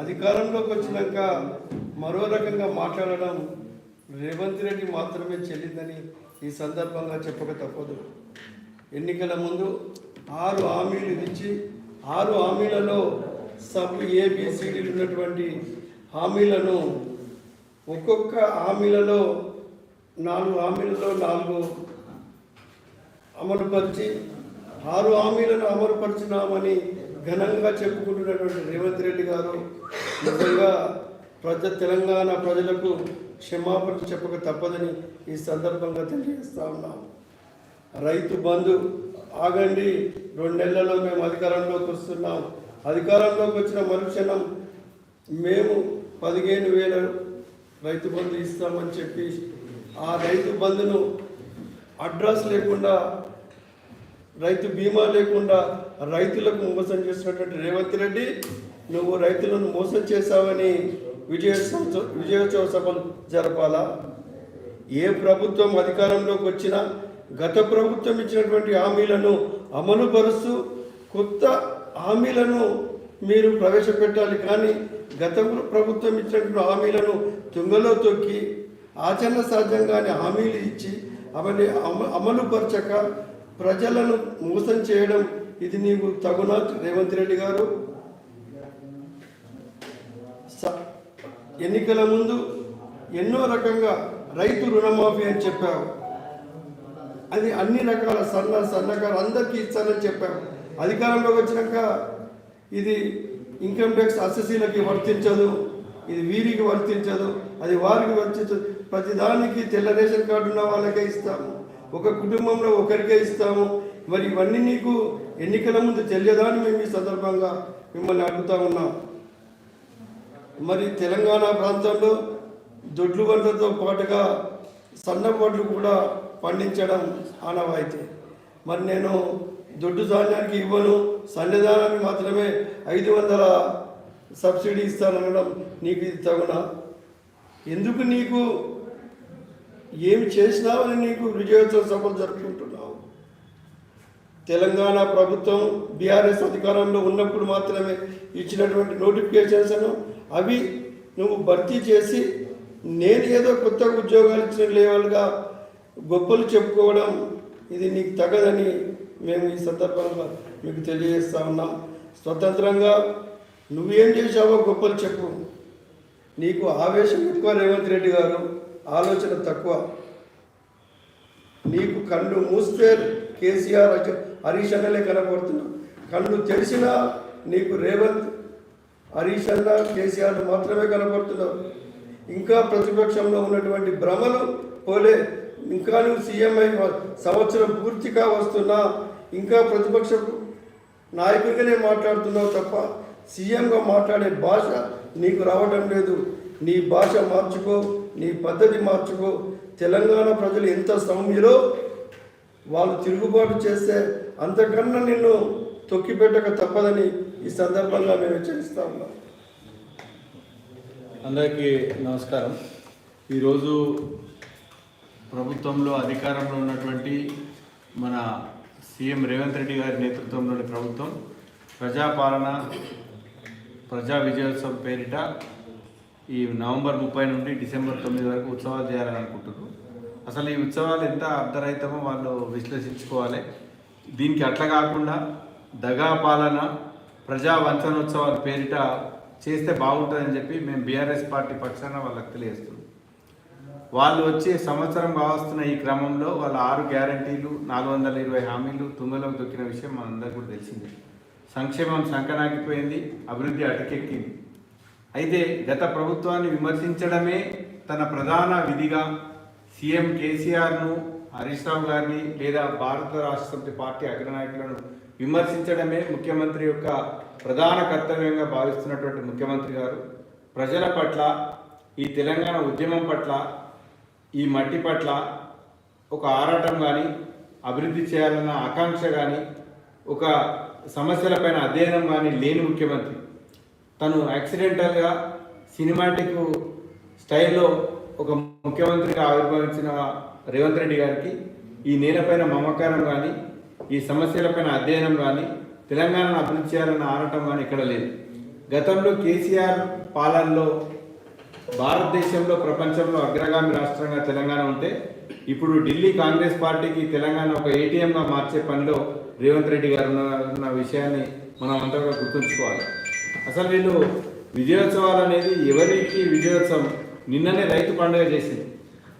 అధికారంలోకి వచ్చినాక మరో రకంగా మాట్లాడడం రేవంత్ రెడ్డి మాత్రమే చెల్లిందని ఈ సందర్భంగా చెప్పక తప్పదు. ఎన్నికల ముందు ఆరు హామీలు ఇచ్చి ఆరు హామీలలో సబ్ ఏబిసిడీలు ఉన్నటువంటి హామీలను ఒక్కొక్క హామీలలో నాలుగు హామీలలో నాలుగు అమలుపరిచి ఆరు హామీలను అమలుపరిచినామని ఘనంగా చెప్పుకుంటున్నటువంటి రేవంత్ రెడ్డి గారు నిజంగా ప్రజ తెలంగాణ ప్రజలకు క్షమాపణ చెప్పక తప్పదని ఈ సందర్భంగా తెలియజేస్తా ఉన్నాం. రైతు బంధు ఆగండి రెండు నెలల్లో మేము అధికారంలోకి వస్తున్నాం. అధికారంలోకి వచ్చిన మరుక్షణం మేము పదిహేను వేల రైతు బంధు ఇస్తామని చెప్పి ఆ రైతు బంధును అడ్రస్ లేకుండా రైతు బీమా లేకుండా రైతులకు మోసం చేసినటువంటి రేవంత్ రెడ్డి నువ్వు రైతులను మోసం చేశావని విజయోత్సవ విజయోత్సవ సభలు జరపాలా? ఏ ప్రభుత్వం అధికారంలోకి వచ్చినా గత ప్రభుత్వం ఇచ్చినటువంటి హామీలను అమలుపరుస్తూ కొత్త హామీలను మీరు ప్రవేశపెట్టాలి. కానీ గత ప్రభుత్వం ఇచ్చినటువంటి హామీలను తుంగలో తొక్కి ఆచరణ సాధ్యంగానే హామీలు ఇచ్చి అవన్నీ అమ అమలుపరచక ప్రజలను మోసం చేయడం ఇది నీకు తగునా రేవంత్ రెడ్డి గారు. స- ఎన్నికల ముందు ఎన్నో రకంగా రైతు రుణమాఫీ అని చెప్పావు. అది అన్ని రకాల సన్న సన్నకారు అందరికీ ఇస్తానని చెప్పావు. అధికారంలోకి వచ్చినాక ఇది ఇన్కమ్ ట్యాక్స్ అసెసీలకి వర్తించదు ఇది వీరికి వర్తించదు అది వారికి వర్తించదు. ప్రతిదానికి తెల్ల రేషన్ కార్డు ఉన్న వాళ్ళకే ఇస్తాము. ఒక కుటుంబంలో ఒకరికే ఇస్తాము. మరి ఇవన్నీ నీకు ఎన్నికల ముందు తెలియదా అని మేము ఈ సందర్భంగా మిమ్మల్ని అడుగుతా ఉన్నాం. మరి తెలంగాణ ప్రాంతంలో దొడ్లు పంటతో పాటుగా సన్నపడ్లు కూడా పండించడం ఆనవాయితీ. మరి నేను దొడ్డు ధాన్యానికి ఇవ్వను సన్నధానానికి మాత్రమే ఐదు వందల సబ్సిడీ ఇస్తాననడం నీకు ఇది తగునా? ఎందుకు నీకు ఏమి చేసినావని నీకు విజయోత్సవ సభలు జరుపుకుంటున్నావు. తెలంగాణ ప్రభుత్వం బీఆర్ఎస్ అధికారంలో ఉన్నప్పుడు మాత్రమే ఇచ్చినటువంటి నోటిఫికేషన్స్ను అవి నువ్వు భర్తీ చేసి నేను ఏదో కొత్త ఉద్యోగాలు ఇచ్చిన లేవల్గా గొప్పలు చెప్పుకోవడం ఇది నీకు తగదని మేము ఈ సందర్భంగా మీకు తెలియజేస్తా ఉన్నాం. స్వతంత్రంగా నువ్వేం చేశావో గొప్పలు చెప్పు. నీకు ఆవేశం ఎక్కువ రేవంత్ రెడ్డి గారు. ఆలోచన తక్కువ. నీకు కళ్ళు మూస్తే కేసీఆర్ అజ- హరీష్ అన్నలే కనపడుతున్నావు కళ్ళు తెరిచినా నీకు రేవంత్ హరీష్ అన్న కేసీఆర్ మాత్రమే కనపడుతున్నావు ఇంకా ప్రతిపక్షంలో ఉన్నటువంటి భ్రమలు పోలే. ఇంకా నువ్వు సీఎం అయి సంవత్సరం పూర్తిగా వస్తున్నా ఇంకా ప్రతిపక్ష నాయకుడిగానే మాట్లాడుతున్నావు తప్ప సీఎంగా మాట్లాడే భాష నీకు రావడం లేదు. నీ భాష మార్చుకో నీ పద్ధతి మార్చుకో. తెలంగాణ ప్రజలు ఎంత సౌమ్యులో వాళ్ళు తిరుగుబాటు చేస్తే అంతకన్నా నిన్ను తొక్కిపెట్టక తప్పదని ఈ సందర్భంగా మేము హెచ్చరిస్తా ఉన్నాం. అందరికీ నమస్కారం. ఈరోజు ప్రభుత్వంలో అధికారంలో ఉన్నటువంటి మన సీఎం రేవంత్ రెడ్డి గారి నేతృత్వంలోని ప్రభుత్వం ప్రజాపాలన ప్రజా విజయోత్సవం పేరిట ఈ నవంబర్ ముప్పై నుండి డిసెంబర్ తొమ్మిది వరకు ఉత్సవాలు చేయాలని అనుకుంటున్నారు. అసలు ఈ ఉత్సవాలు ఎంత అర్ధరహితమో వాళ్ళు విశ్లేషించుకోవాలి. దీనికి అట్లా కాకుండా దగా పాలన ప్రజా వంచనోత్సవాల పేరిట చేస్తే బాగుంటుందని చెప్పి మేము బీఆర్ఎస్ పార్టీ పక్షాన వాళ్ళకి తెలియజేస్తున్నాం. వాళ్ళు వచ్చి సంవత్సరం కావస్తున్న ఈ క్రమంలో వాళ్ళ ఆరు గ్యారంటీలు నాలుగు వందల ఇరవై హామీలు తుంగలోకి దొక్కిన విషయం మనందరికీ కూడా తెలిసిందే. సంక్షేమం సంకనాకిపోయింది అభివృద్ధి అటకెక్కింది. అయితే గత ప్రభుత్వాన్ని విమర్శించడమే తన ప్రధాన విధిగా సీఎం కేసీఆర్ను హరీష్ రావు గారిని లేదా భారత రాష్ట్ర పార్టీ అగ్రనాయకులను విమర్శించడమే ముఖ్యమంత్రి యొక్క ప్రధాన కర్తవ్యంగా భావిస్తున్నటువంటి ముఖ్యమంత్రి గారు. ప్రజల పట్ల ఈ తెలంగాణ ఉద్యమం పట్ల ఈ మట్టి పట్ల ఒక ఆరాటం కానీ అభివృద్ధి చేయాలన్న ఆకాంక్ష కానీ ఒక సమస్యలపైన అధ్యయనం కానీ లేని ముఖ్యమంత్రి. తను యాక్సిడెంటల్గా సినిమాటిక్ స్టైల్లో ఒక ముఖ్యమంత్రిగా ఆవిర్భవించిన రేవంత్ రెడ్డి గారికి ఈ నేలపైన మమకారం కానీ ఈ సమస్యలపైన అధ్యయనం కానీ తెలంగాణను అభివృద్ధి చేయాలన్న ఆనటం కానీ ఇక్కడ లేదు. గతంలో కేసీఆర్ పాలనలో భారతదేశంలో ప్రపంచంలో అగ్రగామి రాష్ట్రంగా తెలంగాణ ఉంటే ఇప్పుడు ఢిల్లీ కాంగ్రెస్ పార్టీకి తెలంగాణ ఒక ఏటీఎంగా మార్చే పనిలో రేవంత్ రెడ్డి గారు ఉన్న- విషయాన్ని మనం అంతగా గుర్తుంచుకోవాలి. అసలు వీళ్ళు విజయోత్సవాలు అనేది ఎవరికి విజయోత్సవం? నిన్ననే రైతు పండుగ చేసింది.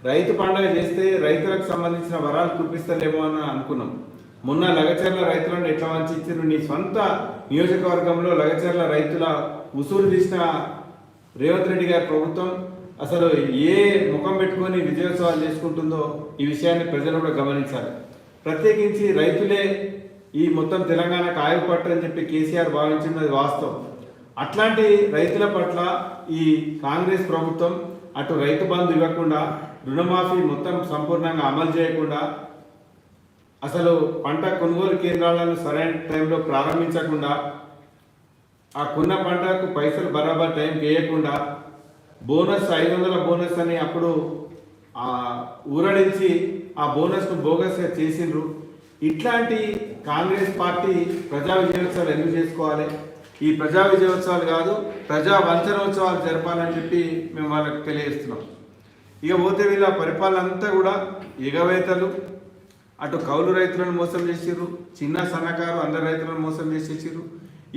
రైతు పండుగ చేస్తే రైతులకు సంబంధించిన వరాలు చూపిస్తలేమో అని అనుకున్నాం. మొన్న లగచర్ల రైతులను ఎట్లా వంచారు నీ సొంత నియోజకవర్గంలో లగచర్ల రైతుల ఉసూరు తీసిన రేవంత్ రెడ్డి గారి ప్రభుత్వం అసలు ఏ ముఖం పెట్టుకొని విజయోత్సవాలు చేసుకుంటుందో ఈ విషయాన్ని ప్రజలు కూడా గమనించాలి. ప్రత్యేకించి రైతులే ఈ మొత్తం తెలంగాణకు ఆయుపట్టని అని చెప్పి కేసీఆర్ భావించినది వాస్తవం. అట్లాంటి రైతుల పట్ల ఈ కాంగ్రెస్ ప్రభుత్వం అటు రైతు బంధు ఇవ్వకుండా రుణమాఫీ మొత్తం సంపూర్ణంగా అమలు చేయకుండా అసలు పంట కొనుగోలు కేంద్రాలను సరైన టైంలో ప్రారంభించకుండా ఆ కొన్న పంటకు పైసలు బరాబర్ టైం వేయకుండా బోనస్ ఐదు వందల బోనస్ అని అప్పుడు ఆ ఊరడించి ఆ బోనస్ను బోగస్గా చేసిండ్రు. ఇట్లాంటి కాంగ్రెస్ పార్టీ ప్రజా విజయోత్సవాలు ఎందుకు చేసుకోవాలి? ఈ ప్రజా విజయోత్సవాలు కాదు ప్రజా వంచనోత్సవాలు జరపాలని చెప్పి మేము వాళ్ళకి తెలియజేస్తున్నాం. ఇక పోతే వీళ్ళ పరిపాలన అంతా కూడా ఎగవేతలు అటు కౌలు రైతులను మోసం చేసిర్రు చిన్న సన్నకారు అందరు రైతులను మోసం చేసేసిర్రు.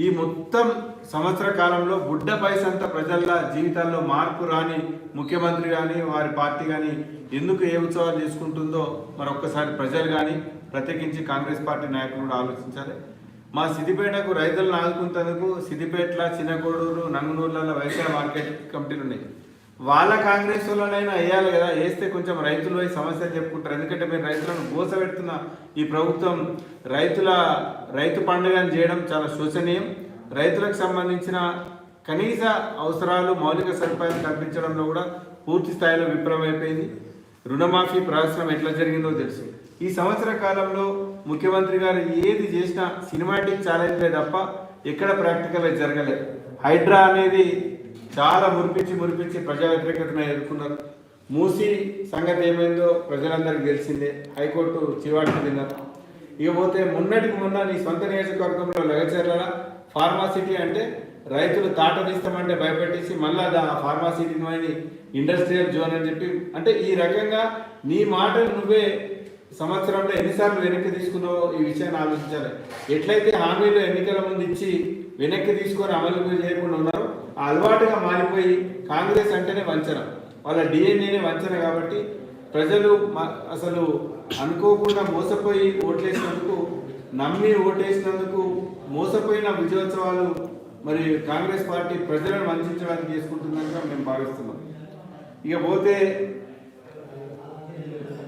ఈ మొత్తం సంవత్సర కాలంలో బుడ్డ పైసంత ప్రజల జీవితాల్లో మార్పు రాని ముఖ్యమంత్రి కానీ వారి పార్టీ కానీ ఎందుకు ఏ ఉత్సవాలు చేసుకుంటుందో మరొక్కసారి ప్రజలు కానీ ప్రత్యేకించి కాంగ్రెస్ పార్టీ నాయకులు కూడా ఆలోచించాలి. మా సిద్దిపేటకు రైతులను ఆదుకుంటేందుకు సిద్దిపేటల చిన్నకోడూరు నంగునూర్లలో వ్యవసాయ మార్కెట్ కమిటీలు ఉన్నాయి. వాళ్ళ కాంగ్రెస్ వాళ్ళనైనా వేయాలి కదా వేస్తే కొంచెం రైతులు పోయి సమస్యలు చెప్పుకుంటారు. ఎందుకంటే మీరు రైతులను మోసపెడుతున్న ఈ ప్రభుత్వం రైతుల రైతు పండుగను చేయడం చాలా శోచనీయం. రైతులకు సంబంధించిన కనీస అవసరాలు మౌలిక సదుపాయాలు కల్పించడంలో కూడా పూర్తి స్థాయిలో విఫలమైపోయింది. రుణమాఫీ ప్రదర్శనం ఎట్లా జరిగిందో తెలుసు. ఈ సంవత్సర కాలంలో ముఖ్యమంత్రి గారు ఏది చేసినా సినిమాటిక్ ఛాలెంజ్లే తప్ప ఎక్కడ ప్రాక్టికల్ జరగలేదు హైడ్రా అనేది చాలా మురిపించి మురిపించి ప్రజా వ్యతిరేకతను ఎదుర్కొన్నారు. మూసి సంగతి ఏమైందో ప్రజలందరికీ తెలిసిందే. హైకోర్టు చివాట్లు తిన్నారు ఇకపోతే మొన్నటికి మొన్న నీ సొంత నియోజకవర్గంలో లగచర్ల ఫార్మాసిటీ అంటే రైతులు తాటనిస్తామంటే భయపెట్టేసి అది ఆ ఫార్మాసిటీ ఇండస్ట్రియల్ జోన్ అని చెప్పి అంటే ఈ రకంగా నీ మాటలు నువ్వే సంవత్సరంలో ఎన్నిసార్లు వెనక్కి తీసుకున్నావో ఈ విషయాన్ని ఆలోచించాలి. ఎట్లయితే హామీలు ఎన్నికల ముందు ఇచ్చి వెనక్కి తీసుకొని అమలు చేయకుండా ఉన్నారో ఆ అలవాటుగా మారిపోయి కాంగ్రెస్ అంటేనే వంచన. వాళ్ళ డిఎన్ఏనే వంచన కాబట్టి ప్రజలు మ- అసలు అనుకోకుండా మోసపోయి ఓట్లేసినందుకు నమ్మి ఓటేసినందుకు మోసపోయిన విజయోత్సవాలు మరి కాంగ్రెస్ పార్టీ ప్రజలను వంచడానికి చేసుకుంటుందని మేము భావిస్తున్నాం. ఇక పోతే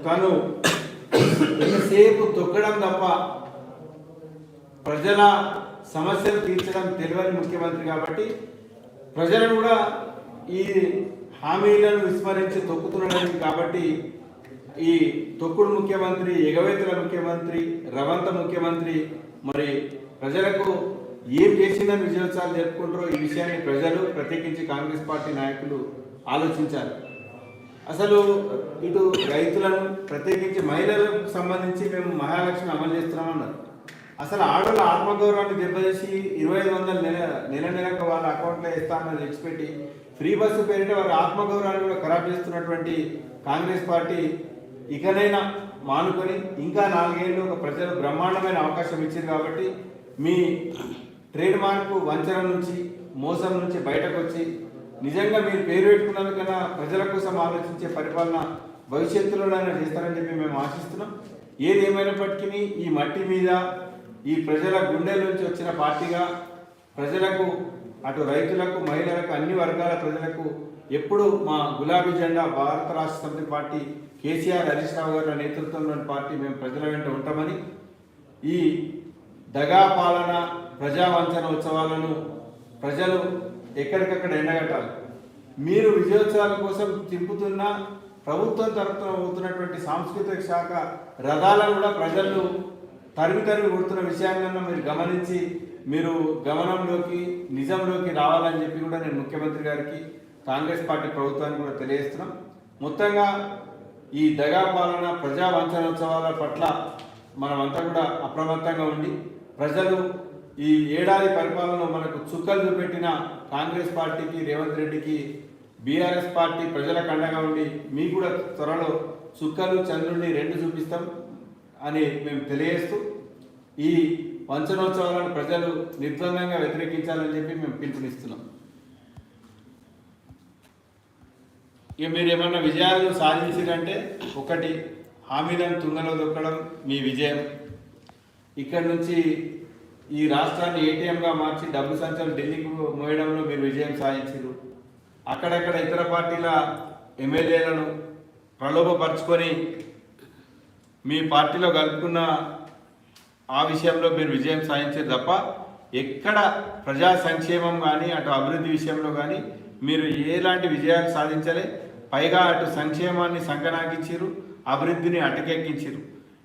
తను ఎంతసేపు తొక్కడం తప్ప ప్రజల సమస్యలు తీర్చడం తెలియని ముఖ్యమంత్రి కాబట్టి ప్రజలను కూడా ఈ హామీలను విస్మరించి తొక్కుతున్నాడని కాబట్టి ఈ తొక్కుడు ముఖ్యమంత్రి ఎగవేతల ముఖ్యమంత్రి రవంత ముఖ్యమంత్రి మరి ప్రజలకు ఏం చేసిందని విజయోత్సవాలు జరుపుకుంటారో ఈ విషయాన్ని ప్రజలు ప్రత్యేకించి కాంగ్రెస్ పార్టీ నాయకులు ఆలోచించాలి. అసలు ఇటు రైతులను ప్రత్యేకించి మహిళలకు సంబంధించి మేము మహాలక్ష్మి అమలు చేస్తున్నామన్నారు. అసలు ఆడవాళ్ళ ఆత్మగౌరవాన్ని దెబ్బతీసి ఇరవై ఐదు వందలు నెల నెల నెలకు వాళ్ళ అకౌంట్లో ఇస్తామని తెచ్చిపెట్టి ఫ్రీ బస్సు పేరిట వారి ఆత్మగౌరవాన్ని కూడా ఖరాబ్ చేస్తున్నటువంటి కాంగ్రెస్ పార్టీ ఇకనైనా మానుకొని ఇంకా నాలుగేళ్ళు ఒక ప్రజలు బ్రహ్మాండమైన అవకాశం ఇచ్చింది కాబట్టి మీ ట్రేడ్ మార్క్ వంచన నుంచి మోసం నుంచి బయటకు వచ్చి నిజంగా మీరు పేరు పెట్టుకున్నందుకన్నా ప్రజల కోసం ఆలోచించే పరిపాలన భవిష్యత్తులోనైనా చేస్తారని చెప్పి మేము ఆశిస్తున్నాం. ఏది ఏమైనప్పటికీ ఈ మట్టి మీద ఈ ప్రజల గుండెల నుంచి వచ్చిన పార్టీగా ప్రజలకు అటు రైతులకు మహిళలకు అన్ని వర్గాల ప్రజలకు ఎప్పుడు మా గులాబీ జెండా భారత రాష్ట్ర సమితి పార్టీ కేసీఆర్ హరీష్ రావు గారి నేతృత్వంలోని పార్టీ మేము ప్రజల వెంట ఉంటామని ఈ దగా పాలన ప్రజావంచన ఉత్సవాలను ప్రజలు ఎక్కడికక్కడ ఎండగట్టాలి. మీరు విజయోత్సవాల కోసం తిప్పుతున్న ప్రభుత్వం తరఫున అవుతున్నటువంటి సాంస్కృతిక శాఖ రథాలను కూడా ప్రజలు తరిమి తరిమి కొడుతున్న విషయాన్ని మీరు గమనించి మీరు గమనంలోకి నిజంలోకి రావాలని చెప్పి కూడా నేను ముఖ్యమంత్రి గారికి కాంగ్రెస్ పార్టీ ప్రభుత్వానికి కూడా తెలియజేస్తున్నాం. మొత్తంగా ఈ దగా పాలన ప్రజా వంచనోత్సవాల పట్ల మనమంతా కూడా అప్రమత్తంగా ఉండి ప్రజలు ఈ ఏడాది పరిపాలన మనకు చుక్కలు చూపెట్టిన కాంగ్రెస్ పార్టీకి రేవంత్ రెడ్డికి బీఆర్ఎస్ పార్టీ ప్రజలకు అండగా ఉండి మీకు కూడా త్వరలో చుక్కలు చంద్రుడిని రెండు చూపిస్తాం అని మేము తెలియజేస్తూ ఈ వంచనోత్సవాలను ప్రజలు నిర్ద్వందంగా వ్యతిరేకించాలని చెప్పి మేము పిలుపునిస్తున్నాం. ఇక మీరు ఏమన్నా విజయాలు సాధించారంటే ఒకటి హామీలను తుంగలో దొక్కడం మీ విజయం. ఇక్కడ నుంచి ఈ రాష్ట్రాన్ని ఏటీఎంగా మార్చి డబ్బు సంచులు ఢిల్లీకి మోయడంలో మీరు విజయం సాధించారు. అక్కడక్కడ ఇతర పార్టీల ఎమ్మెల్యేలను ప్రలోభపరుచుకొని మీ పార్టీలో కలుపుకున్న ఆ విషయంలో మీరు విజయం సాధించారు తప్ప ఎక్కడ ప్రజా సంక్షేమం కానీ అటు అభివృద్ధి విషయంలో కానీ మీరు ఎలాంటి విజయాలు సాధించలే. పైగా అటు సంక్షేమాన్ని సంకనాకించారు అభివృద్ధిని అటకెక్కించారు.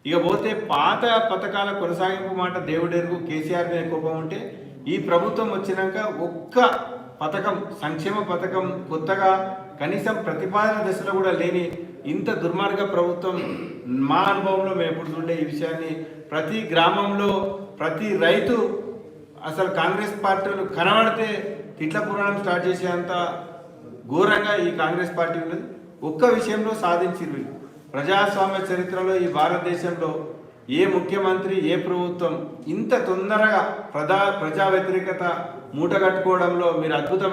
ఇక పోతే పాత పథకాల కొనసాగింపు మాట దేవుడెరుగు కేసీఆర్ మీద కోపం ఉంటే ఈ ప్రభుత్వం వచ్చినాక ఒక్క పథకం సంక్షేమ పథకం కొత్తగా కనీసం ప్రతిపాదన దశలో కూడా లేని ఇంత దుర్మార్గ ప్రభుత్వం మా అనుభవంలో మేము ఎప్పుడు చూడే ఈ విషయాన్ని. ప్రతి గ్రామంలో ప్రతి రైతు అసలు కాంగ్రెస్ పార్టీలు కనబడితే తిట్ల పురాణం స్టార్ట్ చేసేంత ఘోరంగా ఈ కాంగ్రెస్ పార్టీ ఉన్నది. ఒక్క విషయంలో సాధించింది ప్రజాస్వామ్య చరిత్రలో ఈ భారతదేశంలో ఏ ముఖ్యమంత్రి ఏ ప్రభుత్వం ఇంత తొందరగా ప్రజా ప్రజా వ్యతిరేకత మూటగట్టుకోవడంలో మీరు అద్భుతం